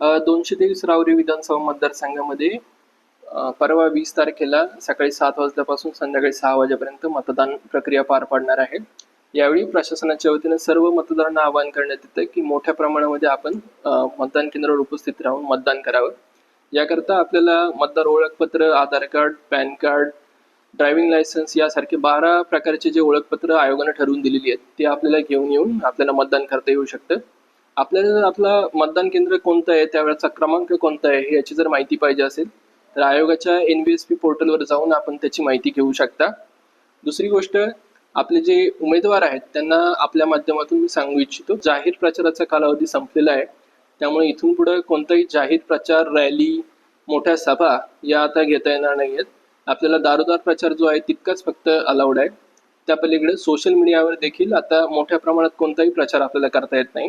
दोनशे तेवीस रावरी विधानसभा मतदारसंघामध्ये परवा वीस तारखेला सकाळी सात वाजल्यापासून संध्याकाळी सहा वाजेपर्यंत मतदान प्रक्रिया पार पाडणार आहे. यावेळी प्रशासनाच्या वतीने सर्व मतदारांना आवाहन करण्यात येतं की मोठ्या प्रमाणामध्ये आपण मतदान केंद्रावर उपस्थित राहून मतदान करावं. याकरता आपल्याला मतदार ओळखपत्र Aadhaar card PAN card driving licence यासारखे बारा प्रकारचे जे ओळखपत्र आयोगाने ठरवून दिलेली आहेत ते आपल्याला घेऊन येऊन आपल्याला मतदान करता येऊ शकतं. आपल्याला जर आपला मतदान केंद्र कोणतं आहे त्यावेळेचा क्रमांक कोणता आहे याची जर माहिती पाहिजे असेल तर आयोगाच्या एन व्ही एस पी पोर्टलवर जाऊन आपण त्याची माहिती घेऊ शकता. दुसरी गोष्ट आपले जे उमेदवार आहेत त्यांना आपल्या माध्यमातून मी सांगू इच्छितो जाहीर प्रचाराचा कालावधी संपलेला आहे. त्यामुळे इथून पुढे कोणताही जाहीर प्रचार रॅली मोठ्या सभा या आता घेता येणार नाही आहेत आपल्याला दारोदार प्रचार जो आहे तितकाच फक्त अलाउड आहे. त्या पलीकडे सोशल मीडियावर देखील आता मोठ्या प्रमाणात कोणताही प्रचार आपल्याला करता येत नाही.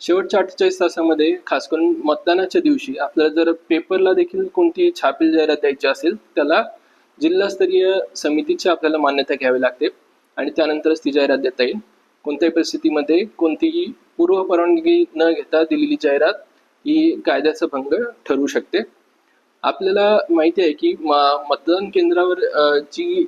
शेवटच्या अठ्ठेचाळीस तासामध्ये खास करून मतदानाच्या दिवशी आपल्याला जर पेपरला देखील कोणती छापील जाहिरात द्यायची असेल त्याला जिल्हास्तरीय समितीची आपल्याला मान्यता घ्यावी लागते आणि त्यानंतरच ती जाहिरात देता येईल. कोणत्याही परिस्थितीमध्ये कोणतीही पूर्व परवानगी न घेता दिलेली जाहिरात ही कायद्याचा भंग ठरू शकते. आपल्याला माहिती आहे की मतदान केंद्रावर जी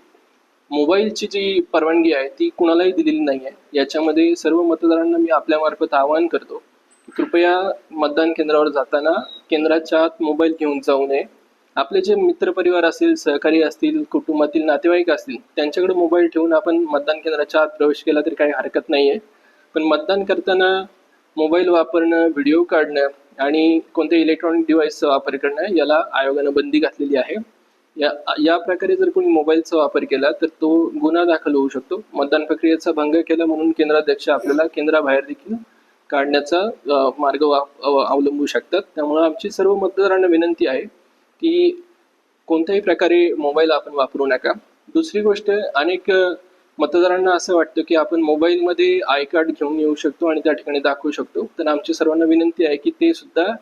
मोबाईलची जी परवानगी आहे ती कुणालाही दिलेली नाही आहे याच्यामध्ये सर्व मतदारांना मी आपल्यामार्फत आवाहन करतो कृपया मतदान केंद्रावर जाताना केंद्राच्या आत मोबाईल घेऊन जाऊ नये. आपले जे मित्रपरिवार असतील सहकारी असतील कुटुंबातील नातेवाईक असतील त्यांच्याकडे मोबाईल ठेवून आपण मतदान केंद्राच्या आत प्रवेश केला तरी काही हरकत नाही आहे पण मतदान करताना मोबाईल वापरणं व्हिडिओ काढणं आणि कोणत्या इलेक्ट्रॉनिक डिव्हाइसचा वापर करणं याला आयोगानं बंदी घातलेली आहे. या या प्रकारे जर कोणी मोबाईलचा वापर केला तर तो गुन्हा दाखल होऊ शकतो. मतदान प्रक्रियेचा भंग केला म्हणून केंद्राध्यक्ष आपल्याला केंद्राबाहेर देखील काढण्याचा मार्ग वा- अवलंबू शकतात. त्यामुळे आमची सर्व मतदारांना विनंती आहे की कोणत्याही प्रकारे मोबाईल आपण वापरू नका. दुसरी गोष्ट अनेक मतदारांना असं वाटतं की आपण मोबाईलमध्ये आय कार्ड घेऊन येऊ शकतो आणि त्या ठिकाणी दाखवू शकतो. तर आमची सर्वांना विनंती आहे की ते सुद्धा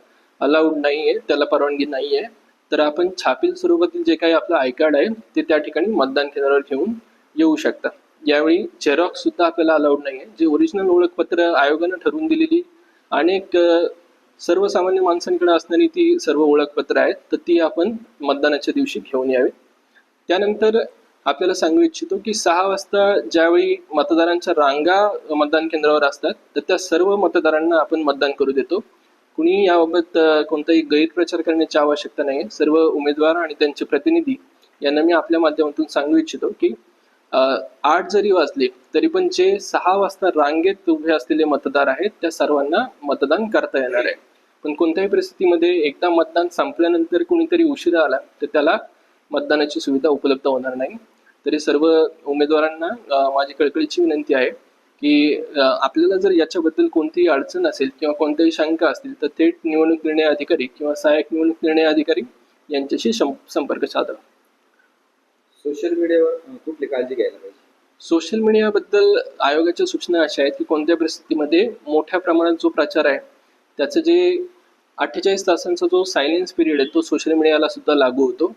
अलाउड नाही आहे त्याला परवानगी नाही आहे तर आपण छापील स्वरूपातील जे काही आपलं आय कार्ड आहे ते त्या ठिकाणी मतदान केंद्रावर घेऊन येऊ शकता. यावेळी झेरॉक्स सुद्धा आपल्याला अलाउड नाही आहे जे ओरिजिनल ओळखपत्र आयोगानं ठरवून दिलेली अनेक सर्वसामान्य माणसांकडे असणारी ती सर्व ओळखपत्र आहेत तर ती आपण मतदानाच्या दिवशी घेऊन यावे. त्यानंतर आपल्याला सांगू इच्छितो की सहा वाजता ज्यावेळी मतदारांच्या रांगा मतदान केंद्रावर असतात तर त्या सर्व मतदारांना आपण मतदान करू देतो. कुणी याबाबत कोणताही गैरप्रचार करण्याची आवश्यकता नाही सर्व उमेदवार आणि त्यांचे प्रतिनिधी यांना मी आपल्या माध्यमातून सांगू इच्छितो की आठ जरी वाजले तरी पण जे सहा वाजता रांगेत उभे असलेले मतदार आहेत त्या सर्वांना मतदान करता येणार आहे. पण कोणत्याही परिस्थितीमध्ये एकदा मतदान संपल्यानंतर कुणीतरी उशिरा आला तर त्याला मतदानाची सुविधा उपलब्ध होणार नाही. तरी सर्व उमेदवारांना माझी कळकळीची विनंती आहे की आपल्याला जर याच्याबद्दल कोणतीही अडचण असेल किंवा कोणत्याही शंका असतील तर थेट निवडणूक निर्णय अधिकारी किंवा सहाय्यक निवडणूक निर्णय अधिकारी यांच्याशी संपर्क साधा. सोशल मीडियावर कुठली काळजी घ्यायला पाहिजे? सोशल मीडियाबद्दल आयोगाच्या सूचना अशा आहेत की कोणत्या परिस्थितीमध्ये मोठ्या प्रमाणात जो प्रचार आहे त्याचं जे अठ्ठेचाळीस तासांचा जो सायलेन्स पिरियड आहे तो सोशल मीडियाला सुद्धा लागू होतो.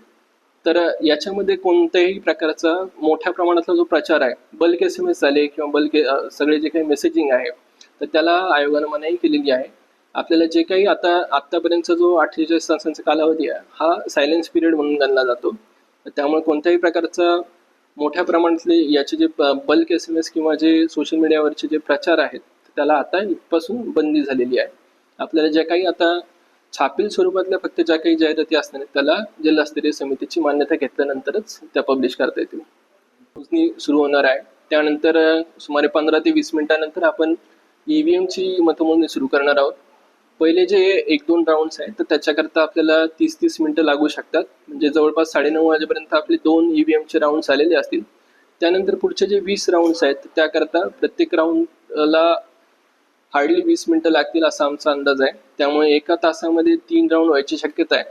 तर याच्यामध्ये कोणत्याही प्रकारचा मोठ्या प्रमाणातला जो प्रचार आहे बल्क एस एम एस झाले किंवा बल्क सगळे जे काही मेसेजिंग आहे तर त्याला आयोगानं मनाई केलेली आहे. आपल्याला जे काही आता आत्तापर्यंतचा जो अठ्ठेचाळीस तासांचा कालावधी आहे हा सायलेन्स पिरियड म्हणून गणला जातो. तर त्यामुळे कोणत्याही प्रकारचा मोठ्या प्रमाणातले याचे जे बल्क एस एम एस किंवा जे सोशल मीडियावरचे जे प्रचार आहेत त्याला आता इथपासून बंदी झालेली आहे. आपल्याला जे काही आता छापील स्वरूपातल्या फक्त ज्या काही जाहिराती असणार त्याला जिल्हास्तरीय समितीची मान्यता घेतल्यानंतरच त्या पब्लिश करता येतील. मोजणी सुरू होणार आहे. त्यानंतर सुमारे पंधरा ते वीस मिनिटानंतर आपण ईव्हीएमची मतमोजणी सुरू करणार आहोत. पहिले जे एक दोन राऊंड्स आहेत तर त्याच्याकरता आपल्याला तीस तीस मिनटं लागू शकतात. म्हणजे जवळपास साडेनऊ वाजेपर्यंत आपले दोन ईव्हीएमचे राऊंड्स राऊंड आलेले असतील. त्यानंतर पुढचे जे वीस राऊंड्स आहेत त्याकरता प्रत्येक राऊंडला हार्डली वीस मिनिटं लागतील असा आमचा अंदाज आहे. त्यामुळे एका तासामध्ये तीन राऊंड व्हायची शक्यता आहे.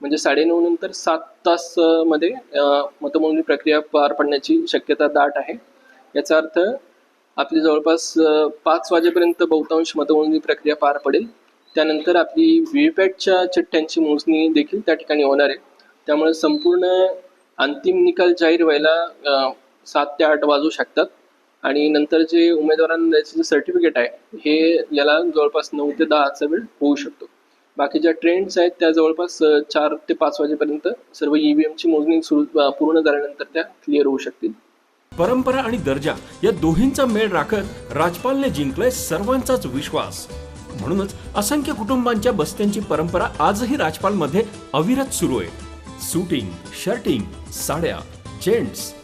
म्हणजे साडेनऊ नंतर सात तासमध्ये मतमोजणी प्रक्रिया पार पडण्याची शक्यता दाट आहे. याचा अर्थ आपली जवळपास पाच वाजेपर्यंत बहुतांश मतमोजणी प्रक्रिया पार पडेल. त्यानंतर आपली व्हीव्हीपॅटच्या चिठ्ठ्यांची मोजणी देखील त्या ठिकाणी होणार आहे. त्यामुळे संपूर्ण अंतिम निकाल जाहीर व्हायला सात ते आठ वाजू शकतात. आणि नंतर जे उमेदवारांना द्यायचं जे सर्टिफिकेट आहे हे याला जवळपास नऊ ते दहाचा वेळ होऊ शकतो. बाकी ज्या ट्रेंड्स आहेत त्या जवळपास चार ते पाच वाजेपर्यंत सर्व ईव्हीएमची मोजणी सुरू पूर्ण झाल्यानंतर त्या क्लिअर होऊ शकतील. परंपरा आणि दर्जा या दोहींचा मेळ राखत राजपालने जिंकलाय सर्वांचाच विश्वास. म्हणूनच असंख्य कुटुंबांच्या बस्त्यांची परंपरा आजही राजपालमध्ये अविरत सुरू आहे. सुटिंग शर्टिंग साड्या जेंट्स